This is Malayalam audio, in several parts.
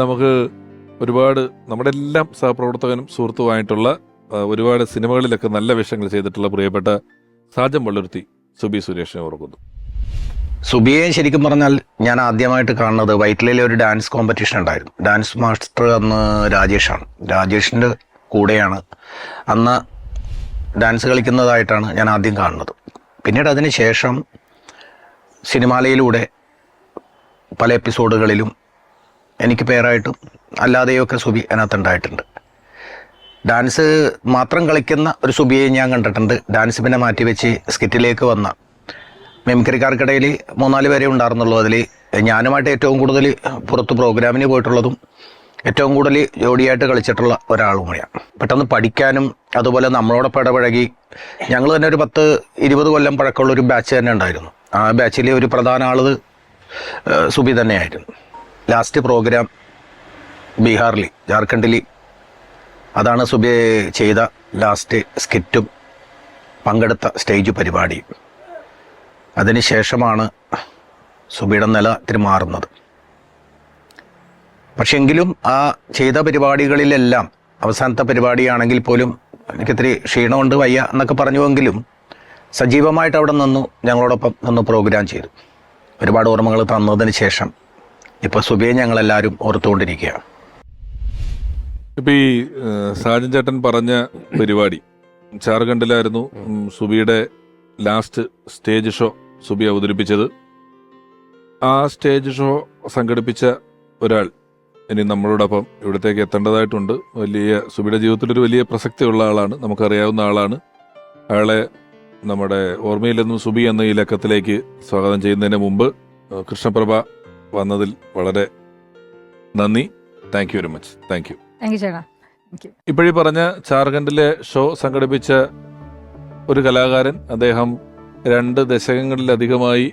നമുക്ക് ഒരുപാട് നമ്മുടെ എല്ലാം സഹപ്രവർത്തകനും സുഹൃത്തുമായിട്ടുള്ള ഒരുപാട് സിനിമകളിലൊക്കെ നല്ല വേഷങ്ങൾ ചെയ്തിട്ടുള്ള പ്രിയപ്പെട്ട സാജൻ വള്ളുരുത്തി സുബി സുരേഷിനെ ഓർക്കുന്നു. സുബിയെ ശരിക്കും പറഞ്ഞാൽ ഞാൻ ആദ്യമായിട്ട് കാണുന്നത് വൈറ്റിലയിലെ ഒരു ഡാൻസ് കോമ്പറ്റീഷൻ ഉണ്ടായിരുന്നു. ഡാൻസ് മാസ്റ്റർ അന്ന് രാജേഷാണ്. രാജേഷിന്റെ കൂടെയാണ്. അന്ന് ഡാൻസ് കളിക്കുന്നതായിട്ടാണ് ഞാൻ ആദ്യം കാണുന്നത്. പിന്നീട് അതിന് ശേഷം സിനിമാലയിലൂടെ പല എപ്പിസോഡുകളിലും എനിക്ക് പേരായിട്ടും അല്ലാതെയൊക്കെ സുബി അതിനകത്തുണ്ടായിട്ടുണ്ട് ഡാൻസ് മാത്രം കളിക്കുന്ന ഒരു സുബിയെ ഞാൻ കണ്ടിട്ടുണ്ട്. ഡാൻസ് പിന്നെ മാറ്റി വെച്ച് സ്കിറ്റിലേക്ക് വന്ന മെമിക്രിക്കാർക്കിടയിൽ മൂന്നാൽ പേരെ ഉണ്ടായിരുന്നുള്ളൂ. അതിൽ ഞാനുമായിട്ട് ഏറ്റവും കൂടുതൽ പുറത്ത് പ്രോഗ്രാമിന് പോയിട്ടുള്ളതും ഏറ്റവും കൂടുതൽ ജോഡിയായിട്ട് കളിച്ചിട്ടുള്ള ഒരാളും കൂടിയാണ് പെട്ടെന്ന് പഠിക്കാനും അതുപോലെ നമ്മളോടൊപ്പം ഇടപഴകി ഞങ്ങൾ തന്നെ ഒരു പത്ത് ഇരുപത് കൊല്ലം പഴക്കമുള്ള ഒരു ബാച്ച് തന്നെ ഉണ്ടായിരുന്നു. ആ ബാച്ചിലെ ഒരു പ്രധാന ആൾ ഏഹ്, സുബി തന്നെയായിരുന്നു. ലാസ്റ്റ് പ്രോഗ്രാം ബീഹാറിൽ ജാർഖണ്ഡിൽ അതാണ് സുബ ചെയ്ത ലാസ്റ്റ് സ്കിറ്റും പങ്കെടുത്ത സ്റ്റേജ് പരിപാടിയും അതിനുശേഷമാണ് സുബിയുടെ നില ഇത്തിരി മാറുന്നത്. പക്ഷെങ്കിലും ആ ചെയ്ത പരിപാടികളിലെല്ലാം അവസാനത്തെ പരിപാടിയാണെങ്കിൽ പോലും എനിക്കിത്തിരി ക്ഷീണമുണ്ട് വയ്യ എന്നൊക്കെ പറഞ്ഞുവെങ്കിലും സജീവമായിട്ട് അവിടെ നിന്നു ഞങ്ങളോടൊപ്പം നിന്ന് പ്രോഗ്രാം ചെയ്തു. ഒരുപാട് ഓർമ്മകൾ തന്നതിന് ശേഷം ഇപ്പോൾ സുബിയെ ഞങ്ങളെല്ലാവരും ഓർത്തുകൊണ്ടിരിക്കുകയാണ് ഇപ്പൊ ഈ സാജൻ ചേട്ടൻ പറഞ്ഞ പരിപാടി ജാർഖണ്ഡിലായിരുന്നു സുബിയുടെ ലാസ്റ്റ് സ്റ്റേജ് ഷോ സുബി അവതരിപ്പിച്ചത്. ആ സ്റ്റേജ് ഷോ സംഘടിപ്പിച്ച ഒരാൾ ഇനി നമ്മളോടൊപ്പം ഇവിടത്തേക്ക് എത്തേണ്ടതായിട്ടുണ്ട്. വലിയ സുബിയുടെ ജീവിതത്തിൽ ഒരു വലിയ പ്രസക്തിയുള്ള ആളാണ് നമുക്കറിയാവുന്ന ആളാണ്. അയാളെ നമ്മുടെ ഓർമ്മയിൽ നിന്നും സുബി എന്ന ഈ ലക്കത്തിലേക്ക് സ്വാഗതം ചെയ്യുന്നതിന് മുമ്പ് കൃഷ്ണപ്രഭ വന്നതിൽ വളരെ നന്ദി. Thank you very much thank you thank you ചേട്ടാ. ഇപ്പോഴീ പറഞ്ഞ ജാർഖണ്ഡിലെ ഷോ സംഘടിപ്പിച്ച ഒരു കലാകാരൻ അദ്ദേഹം രണ്ട് ദശകങ്ങളിലധികമായി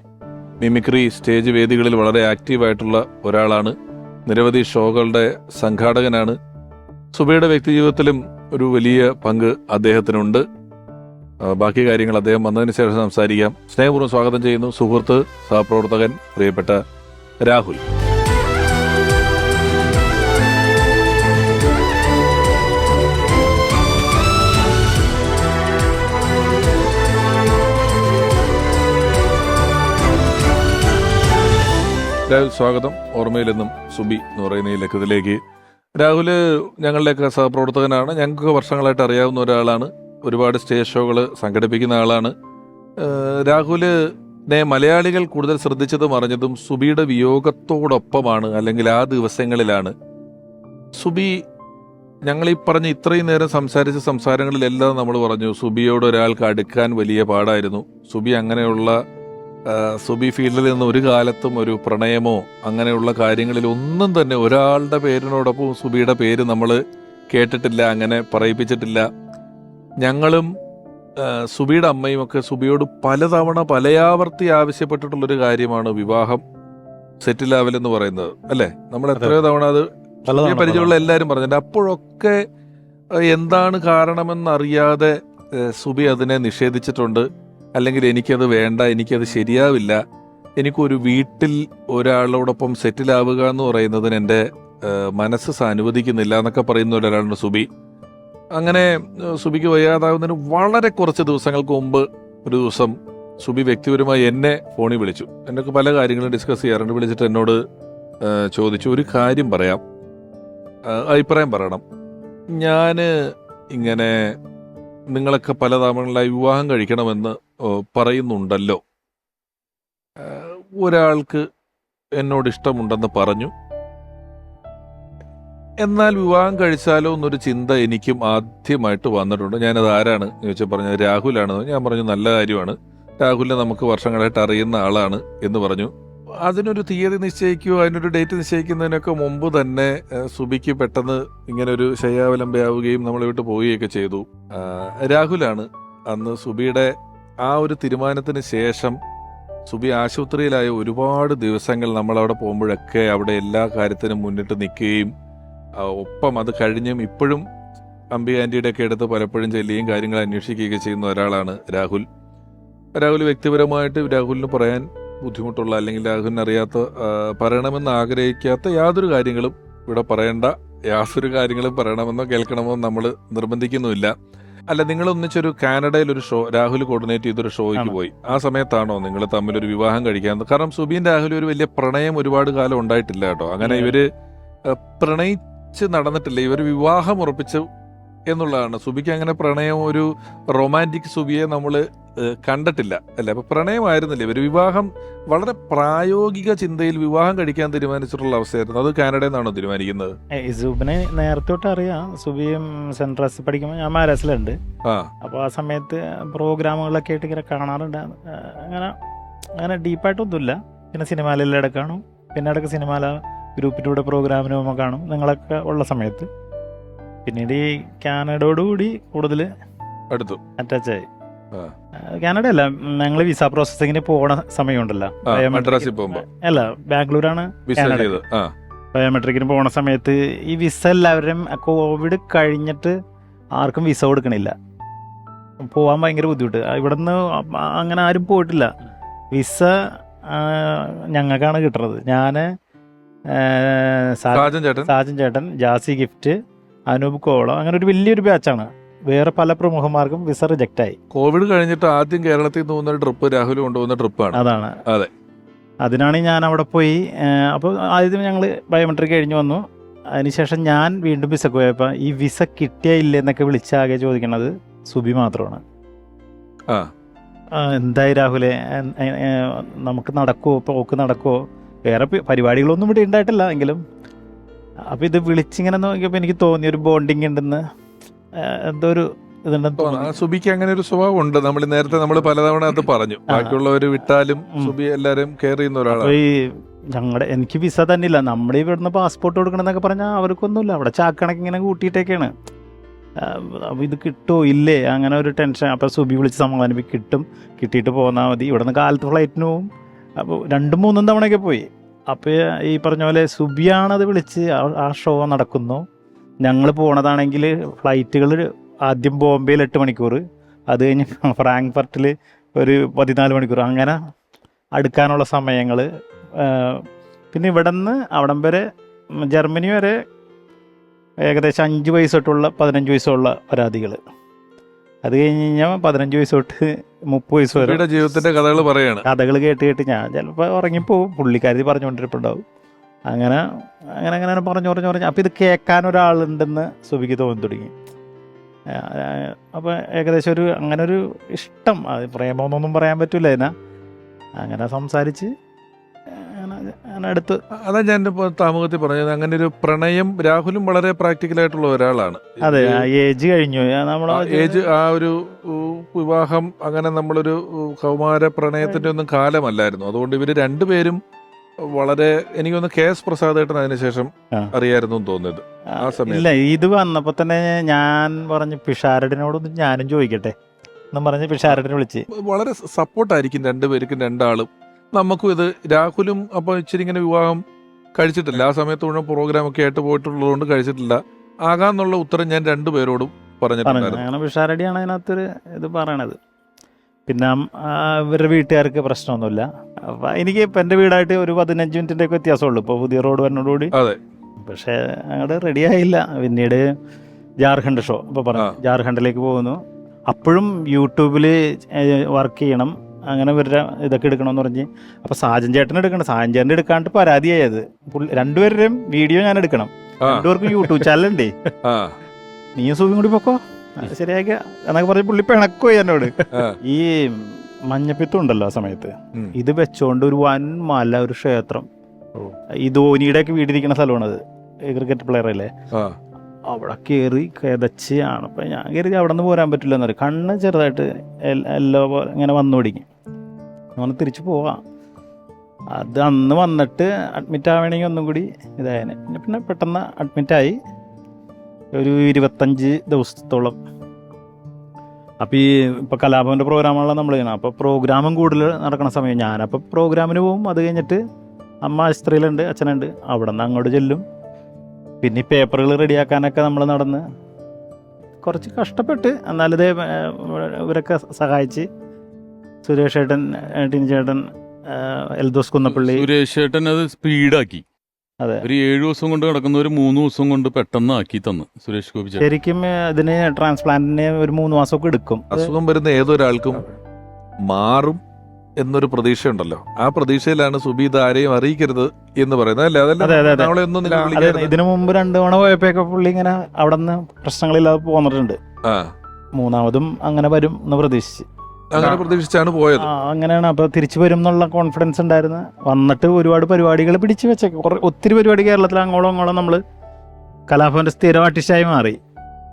മിമിക്രി സ്റ്റേജ് വേദികളിൽ വളരെ ആക്റ്റീവായിട്ടുള്ള ഒരാളാണ്. നിരവധി ഷോകളുടെ സംഘാടകനാണ്. സുബയുടെ വ്യക്തിജീവിതത്തിലും ഒരു വലിയ പങ്ക് അദ്ദേഹത്തിനുണ്ട്. ബാക്കി കാര്യങ്ങൾ അദ്ദേഹം വന്നതിന് ശേഷം സംസാരിക്കാം. സ്നേഹപൂർവം സ്വാഗതം ചെയ്യുന്നു സുഹൃത്ത് സഹപ്രവർത്തകൻ പ്രിയപ്പെട്ട രാഹുൽ. രാഹുൽ സ്വാഗതം. ഓർമ്മയിലെന്നും സുബി എന്ന് പറയുന്ന ഈ ലക്കത്തിലേക്ക്. രാഹുൽ ഞങ്ങളുടെയൊക്കെ സഹപ്രവർത്തകനാണ്. ഞങ്ങൾക്ക് വർഷങ്ങളായിട്ട് അറിയാവുന്ന ഒരാളാണ്. ഒരുപാട് സ്റ്റേജ് ഷോകൾ സംഘടിപ്പിക്കുന്ന ആളാണ്. രാഹുൽ നെ മലയാളികൾ കൂടുതൽ ശ്രദ്ധിച്ചതും അറിഞ്ഞതും സുബിയുടെ വിയോഗത്തോടൊപ്പമാണ് അല്ലെങ്കിൽ ആ ദിവസങ്ങളിലാണ്. സുബി ഞങ്ങൾ ഈ പറഞ്ഞ ഇത്രയും നേരം സംസാരിച്ച സംസാരങ്ങളിലെല്ലാം നമ്മൾ പറഞ്ഞു സുബിയോട് ഒരാൾക്ക് അടുക്കാൻ വലിയ പാടായിരുന്നു. സുബി അങ്ങനെയുള്ള സുബി ഫീൽഡിൽ നിന്ന് ഒരു കാലത്തും ഒരു പ്രണയമോ അങ്ങനെയുള്ള കാര്യങ്ങളിൽ ഒന്നും തന്നെ ഒരാളുടെ പേരിനോടൊപ്പം സുബിയുടെ പേര് നമ്മൾ കേട്ടിട്ടില്ല അങ്ങനെ പറയിപ്പിച്ചിട്ടില്ല. ഞങ്ങളും സുബിയുടെ അമ്മയും ഒക്കെ സുബിയോട് പലതവണ പലയാവർത്തി ആവശ്യപ്പെട്ടിട്ടുള്ളൊരു കാര്യമാണ് വിവാഹം എന്ന് പറയുന്നത് അല്ലേ? നമ്മൾ എത്രയോ തവണ അത് പരിചയമുള്ള എല്ലാവരും പറഞ്ഞിട്ടുണ്ട്. അപ്പോഴൊക്കെ എന്താണ് കാരണമെന്നറിയാതെ സുബി അതിനെ നിഷേധിച്ചിട്ടുണ്ട്. അല്ലെങ്കിൽ എനിക്കത് വേണ്ട എനിക്കത് ശരിയാവില്ല. എനിക്കൊരു വീട്ടിൽ ഒരാളോടൊപ്പം സെറ്റിൽ ആവുക എന്ന് പറയുന്നതിന് എന്റെ മനസ്സ് അനുവദിക്കുന്നില്ല എന്നൊക്കെ പറയുന്ന ഒരാളാണ് സുബി. അങ്ങനെ സുബിക്ക് വയ്യാതാകുന്നതിന് വളരെ കുറച്ച് ദിവസങ്ങൾക്ക് മുമ്പ് ഒരു ദിവസം സുബി വ്യക്തിപരമായി എന്നെ ഫോണിൽ വിളിച്ചു. എന്നൊക്കെ പല കാര്യങ്ങളും ഡിസ്കസ് ചെയ്യാറുണ്ട്. വിളിച്ചിട്ട് എന്നോട് ചോദിച്ചു ഒരു കാര്യം പറയാം. അഭിപ്രായം പറയണം. ഞാൻ ഇങ്ങനെ നിങ്ങളൊക്കെ പല തവണകളിലായി വിവാഹം കഴിക്കണമെന്ന് പറയുന്നുണ്ടല്ലോ. ഒരാൾക്ക് എന്നോട് ഇഷ്ടമുണ്ടെന്ന് പറഞ്ഞു. എന്നാൽ വിവാഹം കഴിച്ചാലോ എന്നൊരു ചിന്ത എനിക്കും ആദ്യമായിട്ട് വന്നിട്ടുണ്ട്. ഞാനത് ആരാണ്? ചോദിച്ചാൽ പറഞ്ഞത് രാഹുലാണെന്ന് ഞാൻ പറഞ്ഞു നല്ല കാര്യമാണ്. രാഹുലിനെ നമുക്ക് വർഷങ്ങളായിട്ട് അറിയുന്ന ആളാണ് എന്ന് പറഞ്ഞു. അതിനൊരു തീയതി നിശ്ചയിക്കുകയോ അതിനൊരു ഡേറ്റ് നിശ്ചയിക്കുന്നതിനൊക്കെ മുമ്പ് തന്നെ സുബിക്ക് പെട്ടെന്ന് ഇങ്ങനെ ഒരു ശയ്യാവലംബയാവുകയും നമ്മളെ വിട്ട് പോവുകയൊക്കെ ചെയ്തു. രാഹുലാണ് അന്ന് സുബിയുടെ ആ ഒരു തീരുമാനത്തിന് ശേഷം സുബി ആശുപത്രിയിലായ ഒരുപാട് ദിവസങ്ങൾ നമ്മളവിടെ പോകുമ്പോഴൊക്കെ അവിടെ എല്ലാ കാര്യത്തിനും മുന്നിട്ട് നിൽക്കുകയും ഒപ്പം അത് കഴിഞ്ഞും ഇപ്പോഴും അമ്പി ആന്റിയുടെ ഒക്കെ അടുത്ത് പലപ്പോഴും ചെല്ലുകയും കാര്യങ്ങൾ അന്വേഷിക്കുകയൊക്കെ ചെയ്യുന്ന ഒരാളാണ് രാഹുൽ. രാഹുൽ വ്യക്തിപരമായിട്ട് രാഹുലിന് പറയാൻ ബുദ്ധിമുട്ടുള്ള അല്ലെങ്കിൽ രാഹുലിന് അറിയാത്ത പറയണമെന്ന് ആഗ്രഹിക്കാത്ത യാതൊരു കാര്യങ്ങളും ഇവിടെ പറയേണ്ട. യാതൊരു കാര്യങ്ങളും പറയണമെന്നോ കേൾക്കണമെന്നോ നമ്മൾ നിർബന്ധിക്കുന്നുമില്ല. അല്ല നിങ്ങൾ ഒന്നിച്ചൊരു കാനഡയിൽ ഒരു ഷോ രാഹുൽ കോർഡിനേറ്റ് ചെയ്തൊരു ഷോയ്ക്ക് പോയി. ആ സമയത്താണോ നിങ്ങൾ തമ്മിൽ ഒരു വിവാഹം കഴിക്കാൻ? കാരണം സുബീൻ രാഹുൽ ഒരു വലിയ പ്രണയം ഒരുപാട് കാലം ഉണ്ടായിട്ടില്ല കേട്ടോ. അങ്ങനെ ഇവർ ഏഹ്, പ്രണയിച്ച് നടന്നിട്ടില്ല. ഇവർ വിവാഹം ഉറപ്പിച്ചു എന്നുള്ളതാണ്. സുബിക്ക് അങ്ങനെ പ്രണയം ഒരു റൊമാന്റിക് സുബിയെ നമ്മൾ കണ്ടിട്ടില്ല. അല്ലേ? അപ്പോൾ പ്രണയമായിരുന്നില്ല ഇവർ വിവാഹം വളരെ പ്രായോഗിക ചിന്തയിൽ വിവാഹം കഴിക്കാൻ തീരുമാനിച്ചിട്ടുള്ള അവസ്ഥയായിരുന്നു. അത് കാനഡയിൽ നിന്നാണോ തീരുമാനിക്കുന്നത് സുബിനെ നേരത്തെ തൊട്ട് അറിയാം. സുബിയും സെൻട്രസ് പഠിക്കുമ്പോൾ ഞാൻ മാരസിലുണ്ട്. ആ. അപ്പോൾ ആ സമയത്ത് പ്രോഗ്രാമുകളൊക്കെ ആയിട്ട് ഇങ്ങനെ കാണാറുണ്ട്. അങ്ങനെ അങ്ങനെ ഡീപ്പായിട്ടൊന്നുമില്ല. പിന്നെ സിനിമയിലെല്ലാം ഇടയ്ക്ക് കാണും പിന്നെ ഇടയ്ക്ക് സിനിമയില ഗ്രൂപ്പിലൂടെ പ്രോഗ്രാമിന് പോകുമ്പോൾ കാണും. നിങ്ങളൊക്കെ ഉള്ള സമയത്ത്. പിന്നീട് ഈ കാനഡയോടുകൂടി കൂടുതൽ അടുത്തു. അറ്റാച്ചായി ആ. കാനഡ അല്ല ഞങ്ങൾ വിസ പ്രോസസ്സിങ്ങിന് പോണ സമയമുണ്ടല്ലോ. അല്ല ബാംഗ്ലൂരാണ് ബയോമെട്രിക്കിന് പോണ സമയത്ത് ഈ വിസ എല്ലാവരും കോവിഡ് കഴിഞ്ഞിട്ട് ആർക്കും വിസ കൊടുക്കണില്ല. പോവാൻ ഭയങ്കര ബുദ്ധിമുട്ട്. ഇവിടുന്ന് അങ്ങനെ ആരും പോയിട്ടില്ല. വിസ ഞങ്ങൾക്കാണ് കിട്ടുന്നത് ഞാൻ സാജൻ ചേട്ടൻ? സാജൻ ചേട്ടൻ ജാസി ഗിഫ്റ്റ് അനൂപ് കോളം അങ്ങനെ ഒരു വലിയൊരു ബാച്ചാണ് വേറെ പല പ്രമുഖന്മാർക്കും വിസ റിജക്റ്റ് ആയി. കോവിഡ് കഴിഞ്ഞിട്ട് ആദ്യം കേരളത്തിൽ നിന്ന് പോകുന്ന ട്രിപ്പ് രാഹുൽ കൊണ്ടുപോകുന്ന ട്രിപ്പാണ് അതാണ്. അതെ. അതിനാണ് ഞാൻ അവിടെ പോയി. അപ്പോൾ ആദ്യം ഞങ്ങൾ ബയോമെട്രിക് കഴിഞ്ഞ് വന്നു. അതിനുശേഷം ഞാൻ വീണ്ടും വിസക്ക് പോയപ്പോൾ ഈ വിസ കിട്ടിയ ഇല്ലെന്നൊക്കെ എന്നൊക്കെ വിളിച്ചാകെ ചോദിക്കണത് സുബി മാത്രമാണ്. എന്തായി രാഹുലെ? നമുക്ക് നടക്കുമോ പോക്ക് നടക്കുമോ വേറെ പരിപാടികളൊന്നും ഇവിടെ ഉണ്ടായിട്ടില്ല എങ്കിലും. അപ്പോൾ ഇത് വിളിച്ചിങ്ങനെ നോക്കിയപ്പോൾ എനിക്ക് തോന്നി ഒരു ബോണ്ടിങ് ഉണ്ടെന്ന് എന്തോ ഒരു സുബിക്ക് അങ്ങനെ ഒരു സ്വഭാവം ഉണ്ട് നമ്മൾ നേരത്തെ നമ്മൾ പലതവണ അത് പറഞ്ഞു. ബാക്കിയുള്ളവർ വിട്ടാലും സുബി എല്ലാരും കെയർ ചെയ്യുന്ന ഒരാളാണ്. ഈ ഞങ്ങളുടെ എനിക്ക് വിസ തന്നെ ഇല്ല നമ്മൾ ഇവിടുന്ന് പാസ്പോർട്ട് കൊടുക്കണമെന്നൊക്കെ പറഞ്ഞാൽ അവർക്കൊന്നുമില്ല. അവിടെ ചാക്കണക്ക് ഇങ്ങനെ കൂട്ടിയിട്ടൊക്കെയാണ് അപ്പോൾ ഇത് കിട്ടുമോ ഇല്ലേ? അങ്ങനെ ഒരു ടെൻഷൻ അപ്പോൾ സുബി വിളിച്ച് സമാധാനിപ്പിക്കും കിട്ടും. കിട്ടിയിട്ട് പോന്നാൽ മതി. ഇവിടെ നിന്ന് കാലത്ത് ഫ്ലൈറ്റിന് പോവും. അപ്പോൾ രണ്ടും മൂന്നും തവണയൊക്കെ പോയി. അപ്പോൾ ഈ പറഞ്ഞ പോലെ സുബിയാണത് വിളിച്ച് ആ- ഷോ നടക്കുന്നു. ഞങ്ങൾ പോണതാണെങ്കിൽ ഫ്ലൈറ്റുകൾ ആദ്യം ബോംബെയിൽ എട്ട് മണിക്കൂർ അത് കഴിഞ്ഞ് ഫ്രാങ്ക്ഫർട്ടിൽ ഒരു പതിനാല് മണിക്കൂർ അങ്ങനെ അടുക്കാനുള്ള സമയങ്ങൾ പിന്നെ ഇവിടെ നിന്ന് അവിടം വരെ ജർമ്മനി വരെ ഏകദേശം അഞ്ച് വയസ്സ് തൊട്ടുള്ള പതിനഞ്ച് വയസ്സുള്ള പരാതികൾ അത് കഴിഞ്ഞ് കഴിഞ്ഞാൽ പതിനഞ്ച് വയസ്സ് തൊട്ട് മുപ്പത് വയസ്സ് വരെ ജീവിതത്തിന്റെ കഥകൾ പറയാണ്. കഥകൾ കേട്ട് കേട്ട് ഞാൻ ചിലപ്പോൾ ഉറങ്ങിപ്പോവും. പുള്ളിക്കാരി പറഞ്ഞുകൊണ്ടിരിപ്പുണ്ടാവും അങ്ങനെ അങ്ങനെ അങ്ങനെ പറഞ്ഞു പറഞ്ഞു പറഞ്ഞു. അപ്പോൾ ഇത് കേൾക്കാൻ ഒരാളുണ്ടെന്ന് സുബിക്ക് തോന്നി തുടങ്ങി. അപ്പോൾ ഏകദേശം ഒരു അങ്ങനെ ഒരു ഇഷ്ടം. അത് പ്രേമമെന്നൊന്നും പറയാൻ പറ്റില്ല എന്നാ അങ്ങനെ സംസാരിച്ച് അങ്ങനെ അടുത്ത് അതാ ഞാൻ ഇപ്പോ താമുഖത്തിൽ പറഞ്ഞത്. അങ്ങനെ ഒരു പ്രണയം രാഹുലും വളരെ പ്രാക്ടിക്കൽ ആയിട്ടുള്ള ഒരാളാണ്. അതെ ഏജ് കഴിഞ്ഞു. നമ്മൾ ഏജ് ആ ഒരു വിവാഹം അങ്ങനെ നമ്മളൊരു കൗമാര പ്രണയത്തിന്റെ ഒന്നും കാലമല്ലായിരുന്നു. അതുകൊണ്ട് ഇവർ രണ്ടുപേരും വളരെ എനിക്കൊന്ന് കെ എസ് പ്രസാദേട്ടൻ അതിനുശേഷം. അറിയായിരുന്നു തോന്നിയത് ആ സമയത്ത്. ഇല്ല ഇത് വന്നപ്പോ തന്നെ ഞാൻ പറഞ്ഞു പിഷാരടിനോടൊന്നും ഞാനും ചോദിക്കട്ടെ? എന്നും പറഞ്ഞ് പിഷാരടിനെ വിളിച്ച്. വളരെ സപ്പോർട്ടായിരിക്കും രണ്ടുപേർക്കും രണ്ടാളും. നമുക്കും ഇത് രാഹുലും അപ്പോൾ ഇച്ചിരി ഇങ്ങനെ വിവാഹം കഴിച്ചിട്ടില്ല. ആ സമയത്ത് മുഴുവൻ പ്രോഗ്രാം ഒക്കെ ആയിട്ട് പോയിട്ടുള്ളതുകൊണ്ട് കഴിച്ചിട്ടില്ല. ആകാന്നുള്ള ഉത്തരം ഞാൻ രണ്ടുപേരോടും പറഞ്ഞു പറഞ്ഞിട്ടുണ്ടായിരുന്നു. അങ്ങനെ പിഷാരടിയാണ് അതിനകത്തൊരു ഇത് പറയണത്. പിന്നെ ഇവരുടെ വീട്ടുകാർക്ക് പ്രശ്നമൊന്നുമില്ല. അപ്പം എനിക്ക് ഇപ്പം എന്റെ വീടായിട്ട് ഒരു പതിനഞ്ച് മിനിറ്റിന്റെ ഒക്കെ വ്യത്യാസമുള്ളൂ. ഇപ്പോൾ പുതിയ റോഡ് വരുന്നതോടുകൂടി അതെ. പക്ഷേ അങ്ങോട്ട് റെഡി ആയില്ല. പിന്നീട് ജാർഖണ്ഡ് ഷോ അപ്പോൾ പറഞ്ഞു. ജാർഖണ്ഡിലേക്ക് പോകുന്നു. അപ്പോഴും യൂട്യൂബിൽ വർക്ക് ചെയ്യണം. അങ്ങനെ ഇവരുടെ ഇതൊക്കെ എടുക്കണമെന്ന് പറഞ്ഞ് അപ്പോൾ സാജൻ ചേട്ടൻ എടുക്കണം. സാജൻ ചേട്ടൻ എടുക്കാണ്ട് പരാതിയായത് രണ്ടുപേരുടെയും വീഡിയോ ഞാൻ എടുക്കണം. രണ്ടുപേർക്കും യൂട്യൂബ് ചാനലുണ്ടേ. നീയും സൂബിയും കൂടി പൊക്കോ? അത് ശരിയാക്കിയ എന്നൊക്കെ പറഞ്ഞ് പുള്ളി പിണക്കോ എന്നോട്. ഈ മഞ്ഞപ്പിത്തം ഉണ്ടല്ലോ ആ സമയത്ത്. ഇത് വെച്ചോണ്ട് ഒരു വൻ മല ഒരു ക്ഷേത്രം. ഈ ധോനിയുടെ ഒക്കെ വീടിരിക്കുന്ന സ്ഥലമാണത് ക്രിക്കറ്റ് പ്ലെയർ അല്ലേ? അവിടെ കയറി കിതച്ചാണ് അപ്പം ഞാൻ കയറി അവിടെ നിന്ന് പോരാൻ പറ്റില്ല എന്ന് പറയും കണ്ണ് ചെറുതായിട്ട് എല്ലാ പോലെ ഇങ്ങനെ വന്നു പിടിക്കും. അങ്ങനെ തിരിച്ചു പോവാം. അത് അന്ന് വന്നിട്ട് അഡ്മിറ്റ് ആവണമെങ്കിൽ ഒന്നും കൂടി ഇതായനെ. പിന്നെ പിന്നെ പെട്ടെന്ന് അഡ്മിറ്റായി ഒരു ഇരുപത്തഞ്ച് ദിവസത്തോളം. അപ്പോൾ ഈ ഇപ്പോൾ കലാഭവന്റെ പ്രോഗ്രാമാണല്ലോ നമ്മൾ ചെയ്യണം അപ്പോൾ പ്രോഗ്രാമും കൂടുതൽ നടക്കുന്ന സമയം ഞാനപ്പോൾ പ്രോഗ്രാമിന് പോകും അത് കഴിഞ്ഞിട്ട് അമ്മ ആശുപത്രിയിലുണ്ട് അച്ഛനുണ്ട്. അവിടെ നിന്ന് അങ്ങോട്ട് ചെല്ലും. പിന്നെ ഈ പേപ്പറുകൾ റെഡിയാക്കാനൊക്കെ നമ്മൾ നടന്ന് കുറച്ച് കഷ്ടപ്പെട്ട് എന്നാലിത് ഇവരൊക്കെ സഹായിച്ച് സുരേഷ് ഏട്ടൻ ടിൻ ചേട്ടൻ എൽദോസ് കുന്നപ്പള്ളി. സുരേഷ് ചേട്ടൻ അത് സ്പീഡാക്കി. അതെ. ഒരു ഏഴു ദിവസം കൊണ്ട് കിടക്കുന്ന ഒരു മൂന്ന് ദിവസം കൊണ്ട് പെട്ടെന്ന് ആക്കി തന്നു സുരേഷ് ഗോപി ചേട്ടൻ. ശരിക്കും ഇതിന് ട്രാൻസ്പ്ലാന്റിന് ഒരു മൂന്ന് മാസമൊക്കെ എടുക്കും. അസുഖം വരുന്ന ഏതൊരാൾക്കും മാറും. എന്നൊരു പ്രതീക്ഷയുണ്ടല്ലോ. ആ പ്രതീക്ഷയിലാണ് സുബി ഇത് ആരെയും അറിയിക്കരുത് എന്ന് പറയുന്നത്. അല്ലേ? അതല്ല? നമ്മളെ ഒന്നും ഇതിനു മുമ്പ് രണ്ടു തവണ പോയപ്പോഴൊക്കെ പുള്ളി ഇങ്ങനെ അവിടെ നിന്ന് പ്രശ്നങ്ങളില്ലാതെ പോന്നിട്ടുണ്ട്. ആ. മൂന്നാമതും അങ്ങനെ വരും എന്ന് പ്രതീക്ഷിച്ച്. അങ്ങനെ പ്രതീക്ഷിച്ചാണ് പോയത്. ആ, അങ്ങനെയാണ്. അപ്പൊ തിരിച്ചു വരും എന്നുള്ള കോൺഫിഡൻസ് ഉണ്ടായിരുന്നു. വന്നിട്ട് ഒരുപാട് പരിപാടികൾ പിടിച്ചു വെച്ചേക്ക്. കുറെ ഒത്തിരി പരിപാടി കേരളത്തിൽ അങ്ങോളം അങ്ങോളം നമ്മൾ കലാഭവന്റെ സ്ഥിരം ആർട്ടിസ്റ്റായി മാറി.